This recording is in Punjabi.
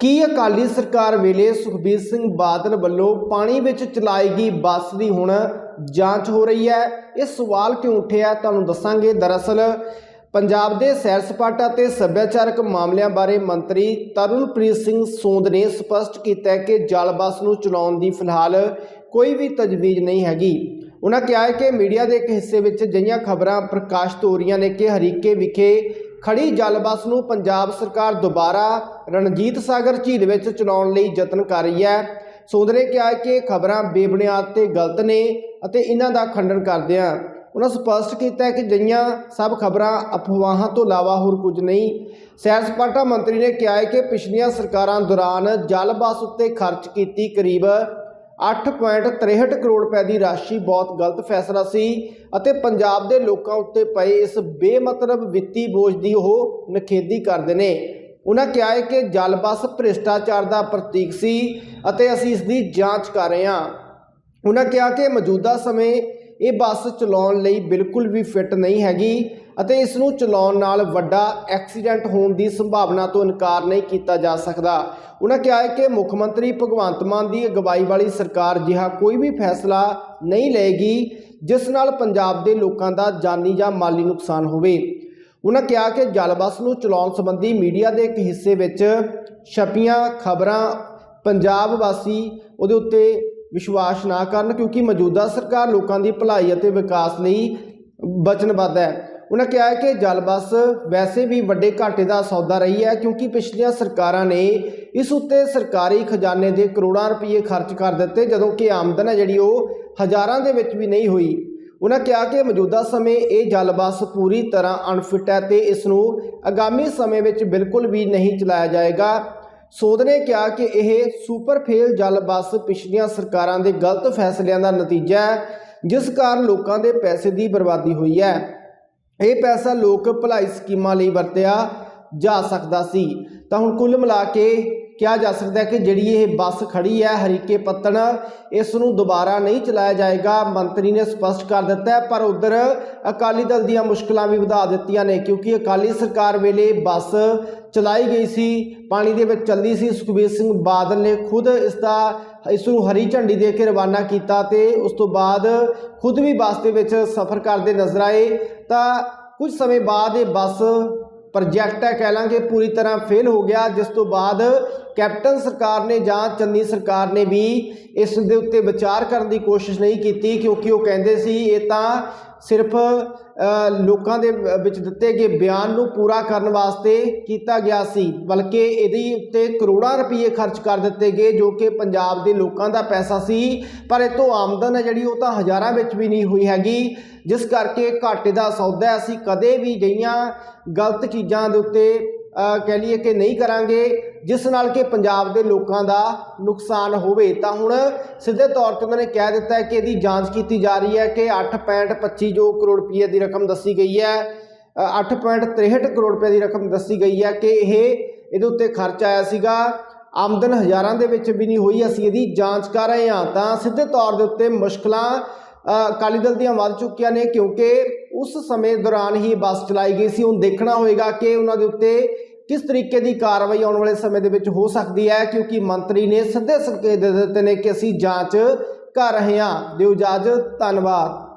ਕੀ ਅਕਾਲੀ ਸਰਕਾਰ ਵੇਲੇ ਸੁਖਬੀਰ ਸਿੰਘ ਬਾਦਲ ਵੱਲੋਂ ਪਾਣੀ ਵਿੱਚ ਚਲਾਈ ਗਈ ਬੱਸ ਦੀ ਹੁਣ ਜਾਂਚ ਹੋ ਰਹੀ ਹੈ? ਇਹ ਸਵਾਲ ਕਿਉਂ ਉੱਠਿਆ? ਤੁਹਾਨੂੰ ਦੱਸਾਂਗੇ। ਦਰਅਸਲ, ਪੰਜਾਬ ਦੇ ਸੈਰ ਸਪਾਟਾ ਤੇ ਸੱਭਿਆਚਾਰਕ ਮਾਮਲਿਆਂ ਬਾਰੇ ਮੰਤਰੀ ਤਰਨਪ੍ਰੀਤ ਸਿੰਘ ਸੋਂਦ ਨੇ ਸਪਸ਼ਟ ਕੀਤਾ ਹੈ ਕਿ ਜਲ ਬੱਸ ਨੂੰ ਚਲਾਉਣ ਦੀ ਫਿਲਹਾਲ ਕੋਈ ਵੀ ਤਜਵੀਜ਼ ਨਹੀਂ ਹੈਗੀ। ਉਹਨਾਂ ਕਿਹਾ ਹੈ ਕਿ ਮੀਡੀਆ ਦੇ ਇੱਕ ਹਿੱਸੇ ਵਿੱਚ ਜਿਹੀਆਂ ਖਬਰਾਂ ਪ੍ਰਕਾਸ਼ਿਤ ਹੋ ਰਹੀਆਂ ਨੇ ਕਿ ਹਰੀਕੇ ਵਿਖੇ ਖੜੀ ਜਲ ਬੱਸ ਨੂੰ ਪੰਜਾਬ ਸਰਕਾਰ ਦੁਬਾਰਾ ਰਣਜੀਤ ਸਾਗਰ ਝੀਲ ਵਿੱਚ ਚਲਾਉਣ ਲਈ ਯਤਨ ਕਰ ਰਹੀ ਹੈ। ਸੋਧ ਨੇ ਕਿਹਾ ਕਿ ਖਬਰਾਂ ਬੇਬੁਨਿਆਦ ਤੇ ਗਲਤ ਨੇ ਅਤੇ ਇਹਨਾਂ ਦਾ ਖੰਡਨ ਕਰਦੇ ਹਾਂ। ਉਹਨਾਂ ਸਪਸ਼ਟ ਕੀਤਾ ਕਿ ਜਿਹੀਆਂ ਸਭ ਖਬਰਾਂ ਅਫਵਾਹਾਂ ਤੋਂ ਇਲਾਵਾ ਹੋਰ ਕੁਝ ਨਹੀਂ। ਸੈਰ ਸਪਾਟਾ ਮੰਤਰੀ ਨੇ ਕਿਹਾ ਹੈ ਕਿ ਪਿਛਲੀਆਂ ਸਰਕਾਰਾਂ ਦੌਰਾਨ ਜਲ ਬੱਸ ਉੱਤੇ ਖਰਚ ਕੀਤੀ ਕਰੀਬ 8.63 ਕਰੋੜ ਰੁਪਏ ਦੀ ਰਾਸ਼ੀ ਬਹੁਤ ਗਲਤ ਫੈਸਲਾ ਸੀ ਅਤੇ ਪੰਜਾਬ ਦੇ ਲੋਕਾਂ ਉੱਤੇ ਪਏ ਇਸ ਬੇਮਤਲਬ ਵਿੱਤੀ ਬੋਝ ਦੀ ਉਹ ਨਖੇਦੀ ਕਰਦੇ ਨੇ। ਉਹਨਾਂ ਕਿਹਾ ਹੈ ਕਿ ਜਲ ਬੱਸ ਭ੍ਰਿਸ਼ਟਾਚਾਰ ਦਾ ਪ੍ਰਤੀਕ ਸੀ ਅਤੇ ਅਸੀਂ ਇਸ ਦੀ ਜਾਂਚ ਕਰ ਰਹੇ ਹਾਂ। ਉਹਨਾਂ ਕਿਹਾ ਕਿ ਮੌਜੂਦਾ ਸਮੇਂ ਇਹ ਬੱਸ ਚਲਾਉਣ ਲਈ ਬਿਲਕੁਲ ਵੀ ਫਿੱਟ ਨਹੀਂ ਹੈਗੀ ਅਤੇ ਇਸ ਨੂੰ ਚਲਾਉਣ ਨਾਲ ਵੱਡਾ ਐਕਸੀਡੈਂਟ ਹੋਣ ਦੀ ਸੰਭਾਵਨਾ ਤੋਂ ਇਨਕਾਰ ਨਹੀਂ ਕੀਤਾ ਜਾ ਸਕਦਾ। ਉਹਨਾਂ ਕਿਹਾ ਹੈ ਕਿ ਮੁੱਖ ਮੰਤਰੀ ਭਗਵੰਤ ਮਾਨ ਦੀ ਅਗਵਾਈ ਵਾਲੀ ਸਰਕਾਰ ਜਿਹਾ ਕੋਈ ਵੀ ਫੈਸਲਾ ਨਹੀਂ ਲਏਗੀ, ਜਿਸ ਨਾਲ ਪੰਜਾਬ ਦੇ ਲੋਕਾਂ ਦਾ ਜਾਨੀ ਜਾਂ ਮਾਲੀ ਨੁਕਸਾਨ ਹੋਵੇ। ਉਹਨਾਂ ਕਿਹਾ ਕਿ ਜਲ ਬੱਸ ਨੂੰ ਚਲਾਉਣ ਸੰਬੰਧੀ ਮੀਡੀਆ ਦੇ ਇੱਕ ਹਿੱਸੇ ਵਿੱਚ ਛਪੀਆਂ ਖਬਰਾਂ ਪੰਜਾਬ ਵਾਸੀ ਉਹਦੇ ਉੱਤੇ ਵਿਸ਼ਵਾਸ ਨਾ ਕਰਨ ਕਿਉਂਕਿ ਮੌਜੂਦਾ ਸਰਕਾਰ ਲੋਕਾਂ ਦੀ ਭਲਾਈ ਅਤੇ ਵਿਕਾਸ ਲਈ ਵਚਨਬੱਧ ਹੈ। ਉਹਨਾਂ ਕਿਹਾ ਕਿ ਜਲ ਬੱਸ ਵੈਸੇ ਵੀ ਵੱਡੇ ਘਾਟੇ ਦਾ ਸੌਦਾ ਰਹੀ ਹੈ ਕਿਉਂਕਿ ਪਿਛਲੀਆਂ ਸਰਕਾਰਾਂ ਨੇ ਇਸ ਉੱਤੇ ਸਰਕਾਰੀ ਖਜ਼ਾਨੇ ਦੇ ਕਰੋੜਾਂ ਰੁਪਏ ਖਰਚ ਕਰ ਦਿੱਤੇ ਜਦੋਂ ਕਿ ਆਮਦਨ ਹੈ ਜਿਹੜੀ ਉਹ ਹਜ਼ਾਰਾਂ ਦੇ ਵਿੱਚ ਵੀ ਨਹੀਂ ਹੋਈ। ਉਹਨਾਂ ਕਿਹਾ ਕਿ ਮੌਜੂਦਾ ਸਮੇਂ ਇਹ ਜਲ ਬੱਸ ਪੂਰੀ ਤਰ੍ਹਾਂ ਅਨਫਿਟ ਹੈ ਤੇ ਇਸ ਨੂੰ ਆਗਾਮੀ ਸਮੇਂ ਵਿੱਚ ਬਿਲਕੁਲ ਵੀ ਨਹੀਂ ਚਲਾਇਆ ਜਾਏਗਾ। ਸੋਧ ਨੇ ਕਿਹਾ ਕਿ ਇਹ ਸੁਪਰ ਫੇਲ ਜਲ ਬੱਸ ਪਿਛਲੀਆਂ ਸਰਕਾਰਾਂ ਦੇ ਗਲਤ ਫੈਸਲਿਆਂ ਦਾ ਨਤੀਜਾ ਹੈ, ਜਿਸ ਕਾਰਨ ਲੋਕਾਂ ਦੇ ਪੈਸੇ ਦੀ ਬਰਬਾਦੀ ਹੋਈ ਹੈ। ਇਹ ਪੈਸਾ ਲੋਕ ਭਲਾਈ ਸਕੀਮਾਂ ਲਈ ਵਰਤਿਆ ਜਾ ਸਕਦਾ ਸੀ। ਤਾਂ ਹੁਣ ਕੁੱਲ ਮਿਲਾ ਕੇ ਕਿਹਾ ਜਾ ਸਕਦਾ ਹੈ ਕਿ ਜਿਹੜੀ ਇਹ ਬੱਸ ਖੜੀ ਹੈ, ਹਰੀਕੇ ਪੱਤਣ, ਇਸ ਨੂੰ ਦੁਬਾਰਾ ਨਹੀਂ ਚਲਾਇਆ ਜਾਏਗਾ। ਮੰਤਰੀ ਨੇ ਸਪਸ਼ਟ ਕਰ ਦਿੱਤਾ ਹੈ, ਪਰ ਉਧਰ ਅਕਾਲੀ ਦਲ ਦੀਆਂ ਮੁਸ਼ਕਲਾਂ ਵੀ ਵਧਾ ਦਿੱਤੀਆਂ ਨੇ, ਕਿਉਂਕਿ ਅਕਾਲੀ ਸਰਕਾਰ ਵੇਲੇ ਬੱਸ ਚਲਾਈ ਗਈ ਸੀ, ਪਾਣੀ ਦੇ ਵਿੱਚ ਚੱਲਦੀ ਸੀ। ਸੁਖਬੀਰ ਸਿੰਘ ਬਾਦਲ ਨੇ ਖੁਦ ਇਸ ਦਾ, ਇਸ ਨੂੰ ਹਰੀ ਝੰਡੀ ਦੇ ਕੇ ਰਵਾਨਾ ਕੀਤਾ ਤੇ ਉਸ ਤੋਂ ਬਾਅਦ ਖੁਦ ਵੀ ਬੱਸ ਦੇ ਵਿੱਚ ਸਫ਼ਰ ਕਰਦੇ ਨਜ਼ਰ ਆਏ। ਤਾਂ ਕੁਝ ਸਮੇਂ ਬਾਅਦ ਇਹ ਬੱਸ ਪ੍ਰੋਜੈਕਟ ਹੈ ਕਹਿ ਲਾਂਗੇ, ਪੂਰੀ ਤਰ੍ਹਾਂ ਫੇਲ ਹੋ ਗਿਆ, ਜਿਸ ਤੋਂ ਬਾਅਦ ਕੈਪਟਨ ਸਰਕਾਰ ਨੇ ਜਾਂ ਚੰਨੀ ਸਰਕਾਰ ਨੇ ਵੀ ਇਸ ਦੇ ਉੱਤੇ ਵਿਚਾਰ ਕਰਨ ਦੀ ਕੋਸ਼ਿਸ਼ ਨਹੀਂ ਕੀਤੀ, ਕਿਉਂਕਿ ਉਹ ਕਹਿੰਦੇ ਸੀ, ਇਹ ਤਾਂ ਸਿਰਫ ਲੋਕਾਂ ਦੇ ਵਿੱਚ ਦਿੱਤੇ ਗਏ ਬਿਆਨ ਨੂੰ ਪੂਰਾ ਕਰਨ ਵਾਸਤੇ ਕੀਤਾ ਗਿਆ ਸੀ, ਬਲਕਿ ਇਹਦੇ ਉੱਤੇ ਕਰੋੜਾਂ ਰੁਪਏ ਖਰਚ ਕਰ ਦਿੱਤੇ ਗਏ, ਜੋ ਕਿ ਪੰਜਾਬ ਦੇ ਲੋਕਾਂ ਦਾ ਪੈਸਾ ਸੀ, ਪਰ ਇਹ ਤੋਂ ਆਮਦਨ ਹੈ ਜਿਹੜੀ ਉਹ ਤਾਂ ਹਜ਼ਾਰਾਂ ਵਿੱਚ ਵੀ ਨਹੀਂ ਹੋਈ ਹੈਗੀ, ਜਿਸ ਕਰਕੇ ਘਾਟੇ ਦਾ ਸੌਦਾ ਅਸੀਂ ਕਦੇ ਵੀ ਗਈਆਂ ਗਲਤ ਚੀਜ਼ਾਂ ਦੇ ਉੱਤੇ ਕਹਿ ਲਈਏ ਕਿ ਨਹੀਂ ਕਰਾਂਗੇ। ਜਿਸ ਨਾਲ ਕਿ ਪੰਜਾਬ ਦੇ ਲੋਕਾਂ ਦਾ ਨੁਕਸਾਨ ਹੋਵੇ ਤਾਂ ਹੁਣ ਸਿੱਧੇ ਤੌਰ ਤੇ ਉਹਨਾਂ ਨੇ ਕਹਿ ਦਿੱਤਾ ਹੈ ਕਿ ਇਹਦੀ ਜਾਂਚ ਕੀਤੀ ਜਾ ਰਹੀ ਹੈ ਕਿ 8.25 ਜੋ ਕਰੋੜ ਰੁਪਏ ਦੀ ਰਕਮ ਦੱਸੀ ਗਈ ਹੈ ਅ, 8.63 ਕਰੋੜ ਰੁਪਏ ਦੀ ਰਕਮ ਦੱਸੀ ਗਈ ਹੈ ਕਿ ਇਹ ਇਹਦੇ ਉੱਤੇ ਖਰਚ ਆਇਆ ਸੀਗਾ। ਆਮਦਨ ਹਜ਼ਾਰਾਂ ਦੇ ਵਿੱਚ ਵੀ ਨਹੀਂ ਹੋਈ ਅਸੀਂ ਇਹਦੀ ਜਾਂਚ ਕਰ ਰਹੇ ਹਾਂ। ਤਾਂ ਸਿੱਧੇ ਤੌਰ ਦੇ ਉੱਤੇ ਮੁਸ਼ਕਲਾਂ ਅਕਾਲੀ ਦਲ ਦੀਆਂ ਵੱਧ ਚੁੱਕੀਆਂ ਨੇ ਕਿਉਂਕਿ ਉਸ ਸਮੇਂ ਦੌਰਾਨ ਹੀ ਬੱਸ ਚਲਾਈ ਗਈ ਸੀ। ਹੁਣ ਦੇਖਣਾ ਹੋਏਗਾ ਕਿ ਉਹਨਾਂ ਦੇ ਉੱਤੇ ਕਿਸ ਤਰੀਕੇ ਦੀ ਕਾਰਵਾਈ ਆਉਣ ਵਾਲੇ ਸਮੇਂ ਦੇ ਵਿੱਚ ਹੋ ਸਕਦੀ ਹੈ? ਕਿਉਂਕਿ ਮੰਤਰੀ ਨੇ ਸਿੱਧੇ ਸੰਕੇਤ ਦੇ ਦਿੱਤੇ ਨੇ ਕਿ ਅਸੀਂ ਜਾਂਚ ਕਰ ਰਹੇ ਹਾਂ। ਦਿਓ ਇਜਾਜ਼ਤ, ਧੰਨਵਾਦ।